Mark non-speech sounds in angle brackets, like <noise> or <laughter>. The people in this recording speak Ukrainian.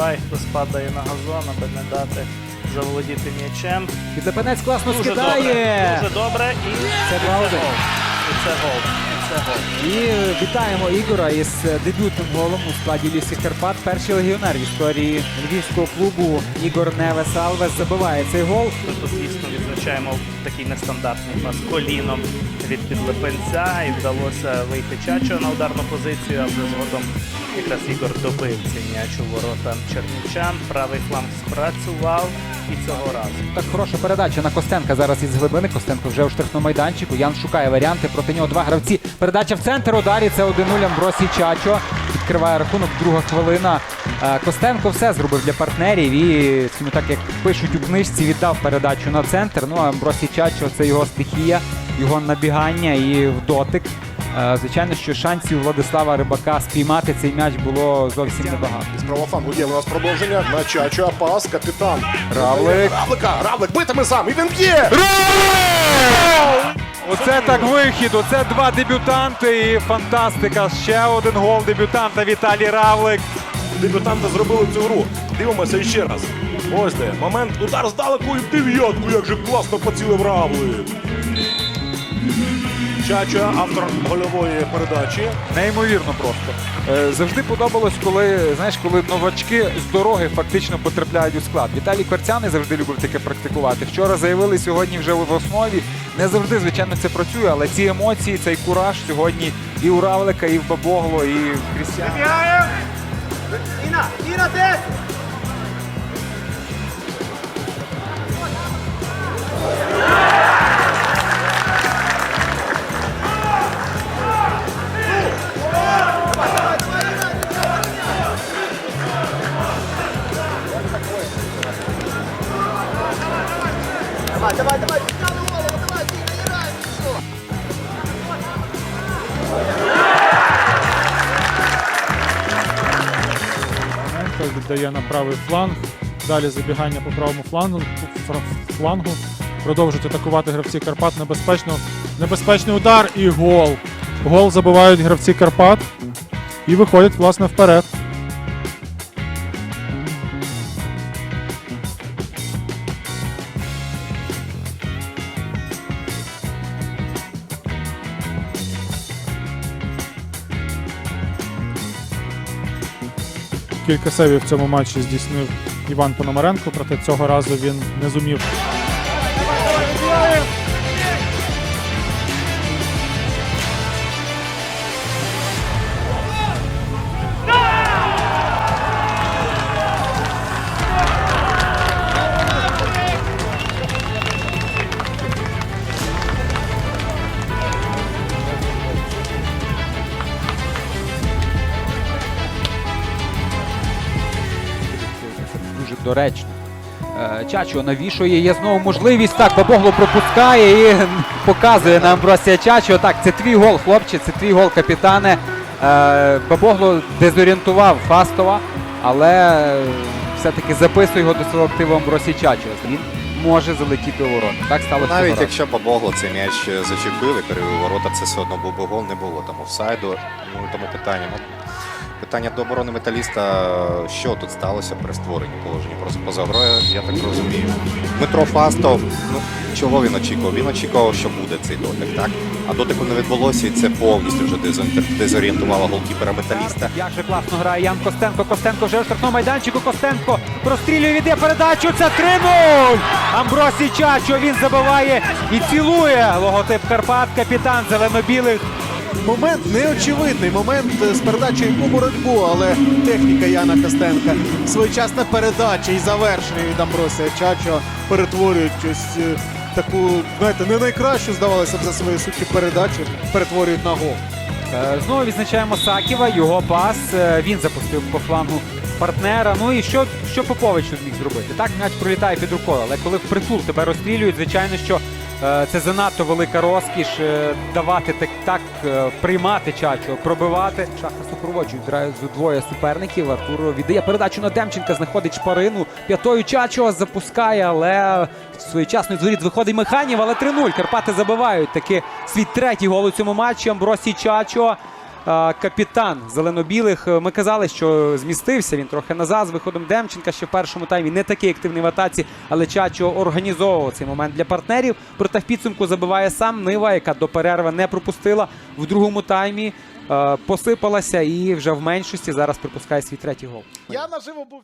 Чубай, хтось падає на газон, аби не дати заволодіти м'ячем. Підлепенець класно Дуже скидає. добре, дуже добре. І Це і 2-1. гол. І це гол. І це гол. І е, вітаємо Ігора із е, дебютним голом у складі Лісі Карпат. Перший легіонер в історії львівського клубу Ігор Невес Алвес забиває цей гол. Тут, звісно, відзначаємо такий нестандартний пас коліном від підлепенця. І вдалося вийти Чачо на ударну позицію, а вже згодом якраз Ігор добив цей м'яч у ворота чернівчан. Правий фланг спрацював і цього разу. Так хороша передача на Костенка зараз із глибини. Костенко вже у штрафному майданчику. Ян шукає варіанти. Проти нього два гравці. Передача в центр. Ударі. Це 1-0 Амбросій Чачо. Відкриває рахунок. Друга хвилина. Е, Костенко все зробив для партнерів. І так, як пишуть у книжці, віддав передачу на центр. Ну а Амбросій Чачо це його стихія, його набігання і в дотик. Е, Звичайно, що шансів Владислава Рибака спіймати цей м'яч було зовсім небагато. З правого флангу є у нас продовження. На Чачо, пас, капітан. Равлик. Равлика, Равлик битиме сам, і він б'є! Оце так вихід. Оце два дебютанти і фантастика. Ще один гол дебютанта Віталій Равлик. Дебютанти зробили цю гру. Дивимося ще раз. Ось де. Момент. Удар здалеку і в дев'ятку. Як же класно поцілив Равлик. Чача, автор гольової передачі. Неймовірно просто. Е, Завжди подобалось, коли знаєш, коли новачки з дороги фактично потрапляють у склад. Віталій Кварцяний завжди любив таке практикувати. Вчора заявили сьогодні вже в основі. Не завжди, звичайно, це працює, але ці емоції, цей кураж сьогодні і у Равлика, і в Бабогло, і в Крістіана. Іна, Іна, десь! Давай, давай, давай, давай, на правий фланг. Далі забігання по правому флангу. флангу. Продовжують атакувати гравці Карпат. Небезпечно. Небезпечний удар і гол. Гол забивають гравці Карпат і виходять власне вперед. Кілька сейвів в цьому матчі здійснив Іван Пономаренко, проте цього разу він не зумів доречно. Е, Чачо навішує, є знову можливість. Так, Бабогло пропускає і <laughs> показує на Амбросія Чачо. Так, це твій гол, хлопче, це твій гол, капітане. Е, Бабогло дезорієнтував Фастова, але е, все-таки записує його до свого активу Амбросій Чачо. Він може залетіти у ворота. Так сталося. Навіть разу. якщо Бабогло цей м'яч е, зачепив і перевів ворота, це все одно був би гол, не було там офсайду. Ну тому питання. Питання до оборони металіста, що тут сталося при створенні положення просто поза грою, я так розумію. Дмитро Фастов, ну чого він очікував? Він очікував, що буде цей дотик, так? А дотику не відбулося, і це повністю вже дезорієнту- дезорієнтувало голкіпера металіста. Як же класно грає Ян Костенко. Костенко вже у штрафному майданчику. Костенко прострілює, віддає передачу. Це 3-0! Амбросій Чачо, він забиває і цілує логотип Карпат. Капітан зелено-білих. Момент неочевидний, момент е, з передачею у боротьбу, але техніка Яна Костенка. Своєчасна передача і завершення від Амбросія Чачо перетворюють ось е, таку, знаєте, не найкращу, здавалося б, за свої суті передачу, перетворюють на гол. Е, Знову відзначаємо Саківа, його пас. Він запустив по флангу партнера. Ну і що, що Попович тут міг зробити? Так, м'яч пролітає під рукою, але коли впритул тебе розстрілюють, звичайно, що це занадто велика розкіш е, давати так, так е, приймати чачу, пробивати. Шахта супроводжують одразу двоє суперників. Артур віддає передачу на Демченка, знаходить шпарину. П'ятою Чачо запускає, але своєчасно зворіт виходить Механів, але 3-0. Карпати забивають таки свій третій гол у цьому матчі. Амбросій Чачо. Капітан зелено-білих. Е, Ми казали, що змістився він трохи назад з виходом Демченка ще в першому таймі. Не такий активний в атаці, але Чачо організовував цей момент для партнерів. Проте в підсумку забиває сам Нива, яка до перерви не пропустила в другому таймі. е, Посипалася і вже в меншості зараз припускає свій третій гол. Я наживо був.